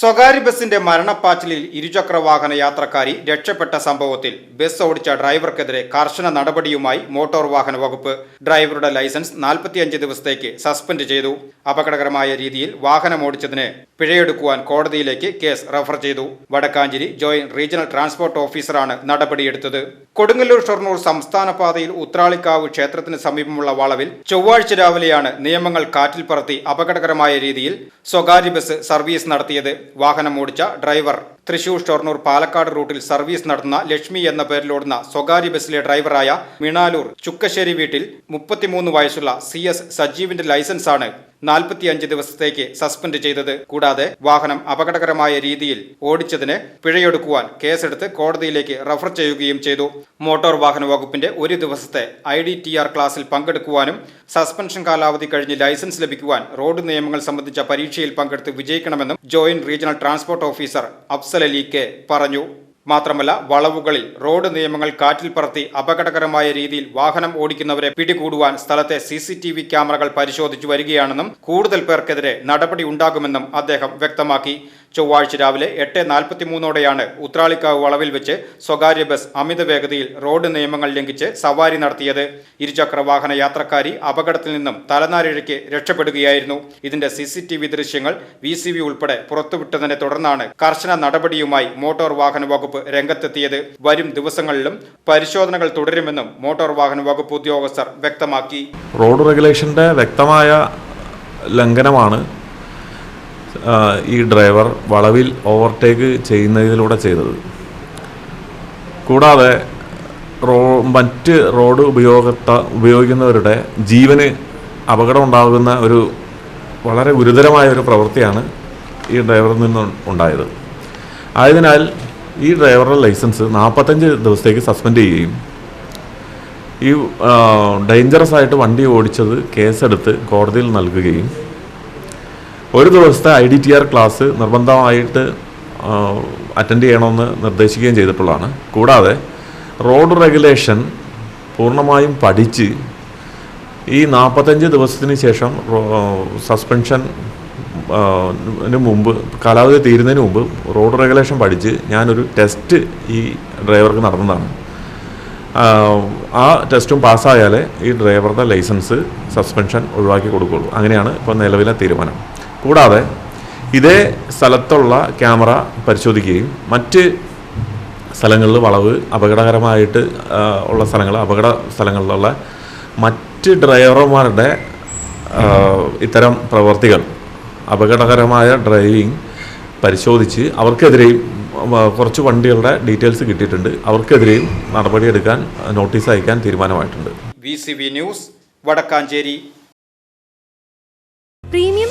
സ്വകാര്യ ബസിന്റെ മരണപ്പാച്ചിലിൽ ഇരുചക്ര വാഹന യാത്രക്കാരി രക്ഷപ്പെട്ട സംഭവത്തിൽ ബസ് ഓടിച്ച ഡ്രൈവർക്കെതിരെ കർശന നടപടിയുമായി മോട്ടോർ വാഹന വകുപ്പ് ഡ്രൈവറുടെ ലൈസൻസ് നാൽപ്പത്തിയഞ്ച് ദിവസത്തേക്ക് സസ്പെൻഡ് ചെയ്തു. അപകടകരമായ രീതിയിൽ വാഹനം ഓടിച്ചതിന് പിഴയെടുക്കുവാൻ കോടതിയിലേക്ക് കേസ് റഫർ ചെയ്തു. വടക്കാഞ്ചേരി ജോയിന്റ് റീജിയണൽ ട്രാൻസ്പോർട്ട് ഓഫീസറാണ് നടപടിയെടുത്തത്. കൊടുങ്ങല്ലൂർ ഷൊർണൂർ സംസ്ഥാന പാതയിൽ ഉത്രാളിക്കാവ് ക്ഷേത്രത്തിന് സമീപമുള്ള വളവിൽ ചൊവ്വാഴ്ച രാവിലെയാണ് നിയമങ്ങൾ കാറ്റിൽ പറത്തി അപകടകരമായ രീതിയിൽ സ്വകാര്യ ബസ് സർവീസ് നടത്തിയത്. വാഹനം ഓടിച്ച ഡ്രൈവർ തൃശൂർ ഷൊർണൂർ പാലക്കാട് റൂട്ടിൽ സർവീസ് നടത്തുന്ന ലക്ഷ്മി എന്ന പേരിലോടുന്ന സ്വകാര്യ ബസ്സിലെ ഡ്രൈവറായ മിണാലൂർ ചുക്കശ്ശേരി വീട്ടിൽ മുപ്പത്തിമൂന്ന് വയസ്സുള്ള സി എസ് സജീവിന്റെ ലൈസൻസാണ് നാൽപ്പത്തിയഞ്ച് ദിവസത്തേക്ക് സസ്പെൻഡ് ചെയ്തത്. കൂടാതെ വാഹനം അപകടകരമായ രീതിയിൽ ഓടിച്ചതിന് പിഴയൊടുക്കുവാൻ കേസെടുത്ത് കോടതിയിലേക്ക് റഫർ ചെയ്യുകയും ചെയ്തു. മോട്ടോർ വാഹന വകുപ്പിന്റെ ഒരു ദിവസത്തെ ഐ ഡി ടി ആർ ക്ലാസ്സിൽ പങ്കെടുക്കുവാനും സസ്പെൻഷൻ കാലാവധി കഴിഞ്ഞ് ലൈസൻസ് ലഭിക്കുവാൻ റോഡ് നിയമങ്ങൾ സംബന്ധിച്ച പരീക്ഷയിൽ പങ്കെടുത്ത് വിജയിക്കണമെന്നും joint regional transport officer Afsal Ali പറഞ്ഞു. മാത്രമല്ല വളവുകളിൽ റോഡ് നിയമങ്ങൾ കാറ്റിൽ പറത്തി അപകടകരമായ രീതിയിൽ വാഹനം ഓടിക്കുന്നവരെ പിടികൂടുവാൻ സ്ഥലത്തെ സി സി ടി വി ക്യാമറകൾ പരിശോധിച്ചു വരികയാണെന്നും കൂടുതൽ പേർക്കെതിരെ നടപടി ഉണ്ടാകുമെന്നും അദ്ദേഹം വ്യക്തമാക്കി. ചൊവ്വാഴ്ച രാവിലെ എട്ട് നാൽപ്പത്തിമൂന്നോടെയാണ് ഉത്രാളിക്കാവ് വളവിൽ വെച്ച് സ്വകാര്യ ബസ് അമിത വേഗതയിൽ റോഡ് നിയമങ്ങൾ ലംഘിച്ച് സവാരി നടത്തിയത്. ഇരുചക്ര വാഹന യാത്രക്കാരി അപകടത്തിൽ നിന്നും തലനാരിഴയ്ക്ക് രക്ഷപ്പെടുകയായിരുന്നു. ഇതിന്റെ സി സി ടി വി ദൃശ്യങ്ങൾ വി സി വി ഉൾപ്പെടെ പുറത്തുവിട്ടതിനെ തുടർന്നാണ് കർശന നടപടിയുമായി മോട്ടോർ വാഹന വകുപ്പ് രംഗത്തെത്തിയത്. വരും ദിവസങ്ങളിലും പരിശോധനകൾ തുടരുമെന്നും മോട്ടോർ വാഹന വകുപ്പ് ഉദ്യോഗസ്ഥർ വ്യക്തമാക്കി. റോഡ് റെഗുലേഷന്റെ വ്യക്തമായ ലംഘനമാണ് ഈ ഡ്രൈവർ വളവിൽ ഓവർടേക്ക് ചെയ്യുന്നതിലൂടെ ചെയ്തത്. കൂടാതെ റോ മറ്റ് റോഡ് ഉപയോഗത്ത ഉപയോഗിക്കുന്നവരുടെ ജീവന് അപകടം ഉണ്ടാകുന്ന ഒരു വളരെ ഗുരുതരമായ ഒരു പ്രവൃത്തിയാണ് ഈ ഡ്രൈവറിൽ നിന്നും ഉണ്ടായത്. ആയതിനാൽ ഈ ഡ്രൈവറുടെ ലൈസൻസ് നാൽപ്പത്തഞ്ച് ദിവസത്തേക്ക് സസ്പെൻഡ് ചെയ്യുകയും ഈ ഡേഞ്ചറസ് ആയിട്ട് വണ്ടി ഓടിച്ചത് കേസെടുത്ത് കോടതിയിൽ നൽകുകയും ഒരു ദിവസത്തെ I D T R class നിർബന്ധമായിട്ട് അറ്റൻഡ് ചെയ്യണമെന്ന് നിർദ്ദേശിക്കുകയും ചെയ്തിട്ടുള്ളതാണ് കൂടാതെ റോഡ് റെഗുലേഷൻ പൂർണമായും പഠിച്ച് ഈ നാൽപ്പത്തഞ്ച് ദിവസത്തിന് ശേഷം സസ്പെൻഷൻ മുമ്പ് കാലാവധി തീരുന്നതിന് മുമ്പ് റോഡ് റെഗുലേഷൻ പഠിച്ച് ഞാനൊരു ടെസ്റ്റ് ഈ ഡ്രൈവർക്ക് നടന്നതാണ്. ആ ടെസ്റ്റും പാസ്സായാലേ ഈ ഡ്രൈവറുടെ ലൈസൻസ് സസ്പെൻഷൻ ഒഴിവാക്കി കൊടുക്കുകയുള്ളൂ. അങ്ങനെയാണ് ഇപ്പോൾ നിലവിലെ തീരുമാനം. കൂടാതെ ഇതേ സ്ഥലത്തുള്ള ക്യാമറ പരിശോധിക്കുകയും മറ്റ് സ്ഥലങ്ങളിൽ വളവ് അപകടകരമായിട്ട് ഉള്ള സ്ഥലങ്ങൾ അപകട സ്ഥലങ്ങളിലുള്ള മറ്റ് ഡ്രൈവർമാരുടെ ഇത്തരം പ്രവർത്തികൾ അപകടകരമായ ഡ്രൈവിംഗ് പരിശോധിച്ച് അവർക്കെതിരെയും കുറച്ച് വണ്ടികളുടെ ഡീറ്റെയിൽസ് കിട്ടിയിട്ടുണ്ട്. അവർക്കെതിരെയും നടപടിയെടുക്കാൻ നോട്ടീസ് അയക്കാൻ തീരുമാനമായിട്ടുണ്ട്. V news Vadakkanchery. പ്രീമിയം